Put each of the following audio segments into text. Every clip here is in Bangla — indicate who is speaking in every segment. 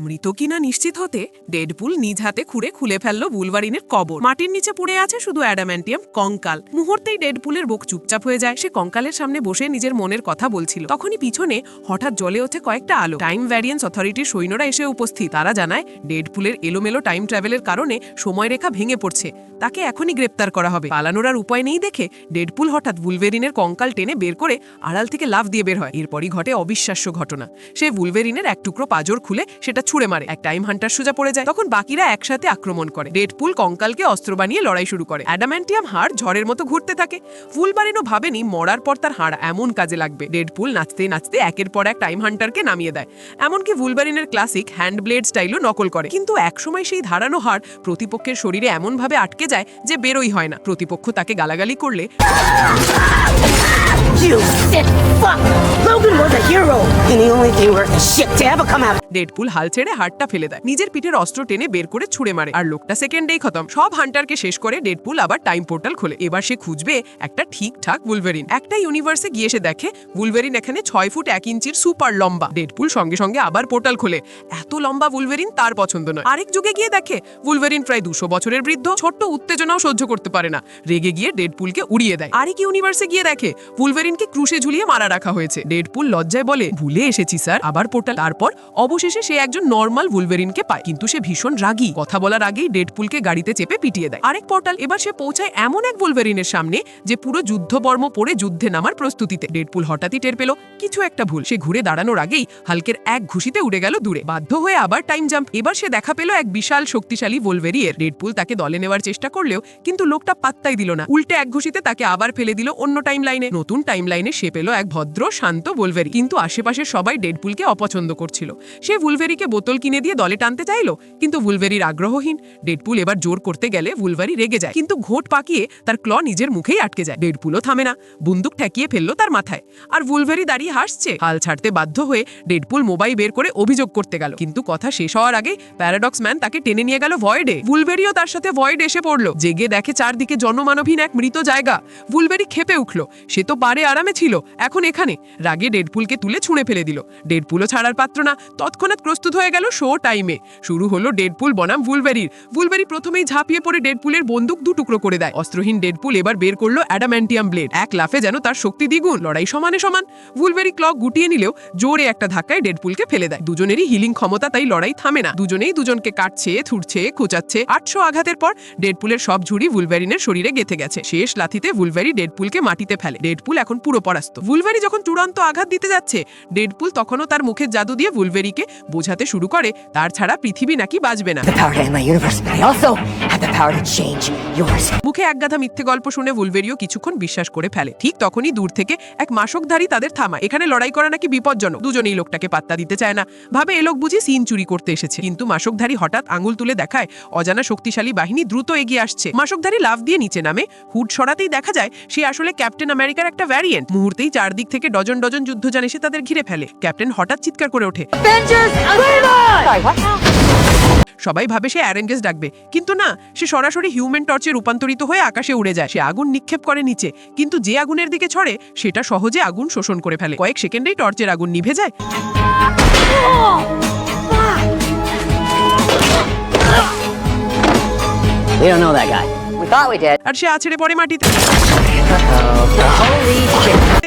Speaker 1: মৃত কিনা নিশ্চিত হতে ডেডপুল নিজ হাতে খুঁড়ে খুলে ফেলল বুলভারিনের কবর। মাটির নিচে পড়ে আছে শুধু অ্যাডাম্যান্টিয়াম কঙ্কাল। মুহূর্তেই ডেডপুলের বুক চুপচাপ হয়ে যায়। সে কঙ্কালের সামনে বসে নিজের মনের কথা বলছিল। তখনই পিছনে হঠাৎ জ্বলে ওঠে কয়েকটা আলো। টাইম ভ্যারিয়েন্স অথরিটির সৈন্যরা এসে উপস্থিত। তারা জানায়, ডেডপুলের এলোমেলো টাইম ট্রাভেলের কারণে সময়রেখা ভেঙে পড়ছে। তাকে এখনই গ্রেপ্তার করা হবে। পালানোর আর উপায় নেই দেখে ডেডপুল হঠাৎ বুলভেরিনের কঙ্কাল টেনে বের করে আড়াল থেকে লাফ দিয়ে বের হয়। এরপরই ঘটে অবিশ্বাস্য ঘটনা। সে বুলভেরিনের এক টুকরো পাজর খুলে সেটা ছুঁড়ে মারে। এক টাইম হান্টার সোজা পড়ে যায়। তখন বাকিরা একসাথে আক্রমণ করে। ডেডপুল কঙ্কালকে অস্ত্র বানিয়ে লড়াই শুরু করে। অ্যাডাম্যান্টিয়াম হাড় ঝড়ের মতো ঘুরতে থাকে। ফুলবারিনও ভাবেনি মরার পর তার হাড় এমন কাজে লাগবে। ডেডপুল নাচতে নাচতে একের পর এক টাইম হান্টারকে নামিয়ে দেয়। এমনকি ভুলবারিনের ক্লাসিক হ্যান্ড ব্লেড স্টাইলও নকল করে। কিন্তু একসময় সেই ধারানো হাড় প্রতিপক্ষের শরীরে এমনভাবে আটকে যায় যে বেরোই হয় না। প্রতিপক্ষ তাকে গালাগালি করলে
Speaker 2: You sick fuck! Logan was a hero, and the only thing worth shit to ever come out.
Speaker 1: Deadpool হাল ছেড়ে হাড়টা ফেলে দেয়। নিজের পিঠের অস্ত্র টেনে বের করে ছুড়ে মারে আর লোকটা সেকেন্ডেই খতম। সব হান্টারকে শেষ করে ডেডপুল আবার টাইম পোর্টাল খোলে। এবার সে খুঁজবে একটা ঠিকঠাক বুলভেরিন একটা ইউনিভার্সে গিয়ে সে দেখে বুলভেরিন এখানে ছয় ফুট এক ইঞ্চির সুপার লম্বা। ডেডপুল সঙ্গে সঙ্গে আবার পোর্টাল খোলে। এত লম্বা বুলভেরিন তার পছন্দ নয়। আরেক যুগে গিয়ে দেখে বুলভেরিন প্রায় দুশো বছরের বৃদ্ধ। ছোট্ট উত্তেজনাও সহ্য করতে পারে না। রেগে গিয়ে ডেডপুলকে উড়িয়ে দেয়। আরেক ইউনিভার্সে গিয়ে দেখে বুলভেরিনকে ক্রুশে ঝুলিয়ে মারা রাখা হয়েছে। ডেডপুল লজ্জায় বলে, ভুলে এসেছি, স্যার। আবার পোর্টাল, তারপর অবশেষে সে একজন নর্মাল বুলভেরিনকে পায়, কিন্তু সে ভীষণ রাগী। কথা বলার আগেই ডেডপুলকে গাড়িতে চেপে পিটিয়ে দেয়। আরেক পোর্টাল, এবার সে পৌঁছায় এমন এক বুলভেরিনের সামনে, যে পুরো যুদ্ধবর্ম পরে যুদ্ধে নামার প্রস্তুতিতে। ডেডপুল হঠাৎই টের পেল, কিছু একটা ভুল। সে ঘুরে দাঁড়ানোর আগেই হালকের এক ঘুষিতে উড়ে গেল দূরে। বাধ্য হয়ে আবার টাইম জাম্প। এবার সে দেখা পেল এক বিশাল শক্তিশালী ভোলভেরিয়ের ডেডপুল তাকে দলে নেওয়ার চেষ্টা করলেও, কিন্তু লোকটা পাত্তাই দিল না। উল্টে এক ঘুষিতে তাকে আবার ফেলে দিল অন্য টাইম লাইনে নতুন টাইম লাইনে সে পেল এক ভদ্র, শান্ত ভোলভেরি কিন্তু আশেপাশের সবাই ডেডপুলকে অপছন্দ করছিল। সে ভুলভেরিকে বোতল কিনে দিয়ে দলে টানতে চাইলো, কিন্তু ভুলভেরির আগ্রহহীন। ডেডপুল এবার জোর করতে গেলে ভুলভারি রেগে যায়, কিন্তু ঘোট পাকিয়ে তার ক্ল নিজের মুখেই আটকে যায়। ডেডপুলও থামে না, বন্দুক ঠেকিয়ে ফেলল তার মাথায়। আর ভুলভেরি দাঁড়িয়ে হাসছে। হাল ছাড়তে বাধ্য হয়ে ডেডপুল মোবাইল বের করে অভিযোগ করতে গেল। কিন্তু কথা শেষ হওয়ার আগে প্যারাডক্স ম্যান তাকে টেনে নিয়ে গেল ভয়েডে ভুলভেরিও তার সাথে ভয়েড এসে পড়ল। জেগে দেখে চারদিকে জনমানবহীন এক মৃত জায়গা। ভুলভেরি খেপে উঠল। সে তো পারে আরামে ছিল, এখন এখানে। রাগে ডেডপুলকে তুলে ছুঁড়ে ফেলে দিল। ডেডপুলও ছাড়ার পাত্র না। তৎক্ষণাৎ প্রস্তুত হয়ে গেল শো টাইমে। শুরু হলো ডেডপুল বনাম ভুলভেরির ভুলভেরি প্রথমেই ঝাঁপিয়ে পড়ে ডেডপুলের বন্দুক দু টুকরো করে দেয়। অস্ত্রহীন ডেডপুল এবার বের করল অ্যাডাম্যান্টিয়াম ব্লেড। এক লাফে যেন তার শক্তি দ্বিগুণ, লড়াই সমানে সমান। ভুলভেরি ক্লক গুটিয়ে নিলেও জোরে একটা ধাক্কায় ডেডপুলকে ফেলে দেয়। দুজনেরই হিলিং ক্ষমতা, তাই লড়াই থামে না। দুজনেই দুজনকে কাটছে থুড়ছে খোঁচাচ্ছে। আটশো আঘাতের পর ডেডপুলের সব ঝুড়ি ভুলভেরিনের শরীরে গেথে গেছে। শেষ লাথিতে ভুলভেরি ডেডপুলকে মাটিতে ফেলে। ডেডপুল এখন পুরো পরাস্ত। ভুলভেরি যখন চূড়ান্ত আঘাত দিতে যাচ্ছে, ডেডপুল তখনও তার মুখের জাদু দিয়ে ভুলভেরিকে বোঝাতে শুরু করে, তার ছাড়া পৃথিবী নাকি বাঁচবে না। মুখে একগাধা মিথ্যে গল্প শুনে ভুলভেরিও কিছুক্ষণ বিশ্বাস করে ফেলে। ঠিক তখনই দূর থেকে এক মাসকধারী তাদের থামা এখানে লড়াই করা নাকি বিপজ্জনক। দুজনেই লোকটাকে পাত্তা দিতে চায় না। ভাবে এ লোক বুঝি সিন চুরি করতে এসেছে। কিন্তু মাসকধারী হঠাৎ আঙুল তুলে দেখায় অজানা শক্তিশালী বাহিনী দ্রুত এগিয়ে আসছে। মাসকধারী লাভ দিয়ে নিচে নামে। হুড সরাতেই দেখা যায় সে আসলে ক্যাপ্টেন আমেরিকার একটা ভ্যারিয়েন্ট। মুহূর্তেই চারদিক থেকে ডজন ডজন যুদ্ধযান এসে তাদের ঘিরে ফেলে। ক্যাপ্টেন হঠাৎ চিৎকার করে ওঠে সবাই ভাবে সে অ্যারেঞ্জেস ডাকবে কিন্তু না সে সরাসরি হিউম্যান টর্চে রূপান্তরিত হয়ে আকাশে উড়ে যায় সে আগুন নিক্ষেপ করে নিচে কিন্তু যে আগুনের দিকে ছড়ে সেটা সহজে আগুন শোষণ করে ফেলে কয়েক সেকেন্ডেই টর্চের আগুন নিভে যায়
Speaker 2: We don't know that guy. We thought we did.
Speaker 1: আর সে আছড়ে পড়ে মাটিতে.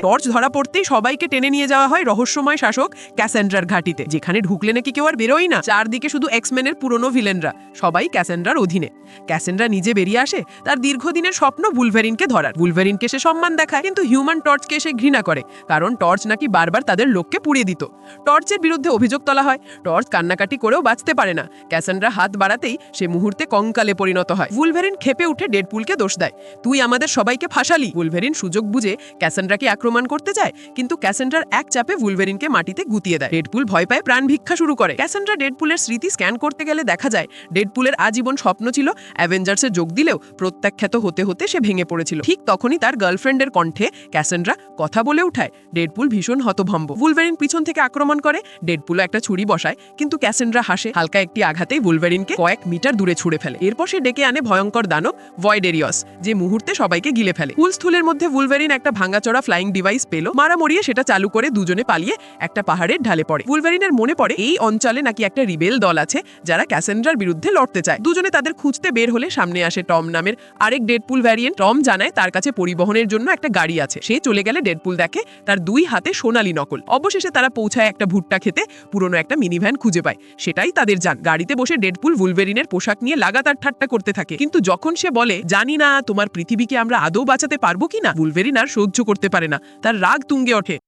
Speaker 1: টর্চ ধরা পড়তেই সবাইকে টেনে নিয়ে যাওয়া হয় রহস্যময় শাসক ক্যাসেন্ড্রার ঘাটিতে, যেখানে ঢুকলে নাকি কেউ আর বেরোয় না। চারদিকে শুধু এক্সমেনের পুরনো ভিলেনরা, সবাই ক্যাসেন্ড্রার অধীনে। ক্যাসেন্ড্রা নিজে বেরিয়ে আসে, তার দীর্ঘদিনের স্বপ্ন বুলভেরিনকে ধরার। বুলভেরিনকে সে সম্মান দেখায়, কিন্তু হিউম্যান টর্চকে সে ঘৃণা করে, কারণ টর্চ নাকি বারবার তাদের লোককে পুড়িয়ে দিত। টর্চের বিরুদ্ধে অভিযোগ তোলা হয়, টর্চ কান্নাকাটি করেও বাঁচতে পারে না। ক্যাসেন্ড্রা হাত বাড়াতেই সে মুহূর্তে কঙ্কালে পরিণত হয়। বুলভেরিন খেপে উঠে ডেডপুলকে দোষ দেয়। তুই আমাদের সবাইকে ফাঁসালি বুলভেরিন সুযোগ বুঝে ক্যাসেন্ড্রাকে আক্রমণ করতে যায়, কিন্তু ক্যাসেন্ড্রার এক চাপে বুলভেরিনকে মাটিতে গুতিয়ে দেয়। ডেডপুল ভয় পায়, প্রাণ ভিক্ষা শুরু করে। ক্যাসেন্ড্রা ডেডপুলের স্মৃতি স্ক্যান করতে গেলে দেখা যায়, ডেডপুলের আজীবন স্বপ্ন ছিল অ্যাভেঞ্জার্সে যোগ দিলেও প্রত্যাখ্যাত হতে হতে সে ভেঙে পড়েছিল। ঠিক তখনই তার গার্লফ্রেন্ডের কণ্ঠে ক্যাসেন্ড্রা কথা বলে উঠায়, ডেডপুল ভীষণ হতভম্ব। বুলভেরিন পিছন থেকে আক্রমণ করে, ডেডপুলও একটা ছুরি বসায়, কিন্তু ক্যাসেন্ড্রা হাসে, হালকা একটি আঘাতেই বুলভেরিনকে কয়েক মিটার দূরে ছুড়ে ফেলে। এরপর সে ডেকে আনে ভয়ঙ্কর দানব, ভয়েডেরিয়স, যে মুহূর্তে সবাইকে গিলে ফেলে। ফুল স্থলের মধ্যে উলভেরিন একটা ভাঙাচোরা ফ্লাইং ডিভাইস পেল। মারা মরিয়ে সেটা চালু করে দুজনে পালিয়ে একটা পাহাড়ের ঢালে পড়ে। উলভেরিনের মনে পড়ে, এই অঞ্চলে নাকি একটা রিবেল দল আছে যারা ক্যাসেন্ড্রার বিরুদ্ধে লড়তে চায়। দুজনে তাদের খুঁজতে বের হলে সামনে আসে টম নামের আরেক ডেডপুল ভ্যারিয়েন্ট। টম জানায় তার কাছে পরিবহনের জন্য একটা গাড়ি আছে। সে চলে গেলে ডেডপুল দেখে তার দুই হাতে সোনালী নকল। অবশেষে তারা পৌঁছায় একটা ভুট্টা খেতে, পুরনো একটা মিনি ভ্যান খুঁজে পায়। সেটাই তাদের যান। গাড়িতে বসে ডেডপুল উলভেরিনের পোশাক নিয়ে লাগাতার ঠাট্টা করতে থাকে। কিন্তু যখন সে বলে, জানি না তোমার পৃথিবীকে আমরা আদৌ বাঁচাতে পারব কিনা বুলভেরিন আর সহ্য করতে পারে না। তার রাগ তুঙ্গে ওঠে।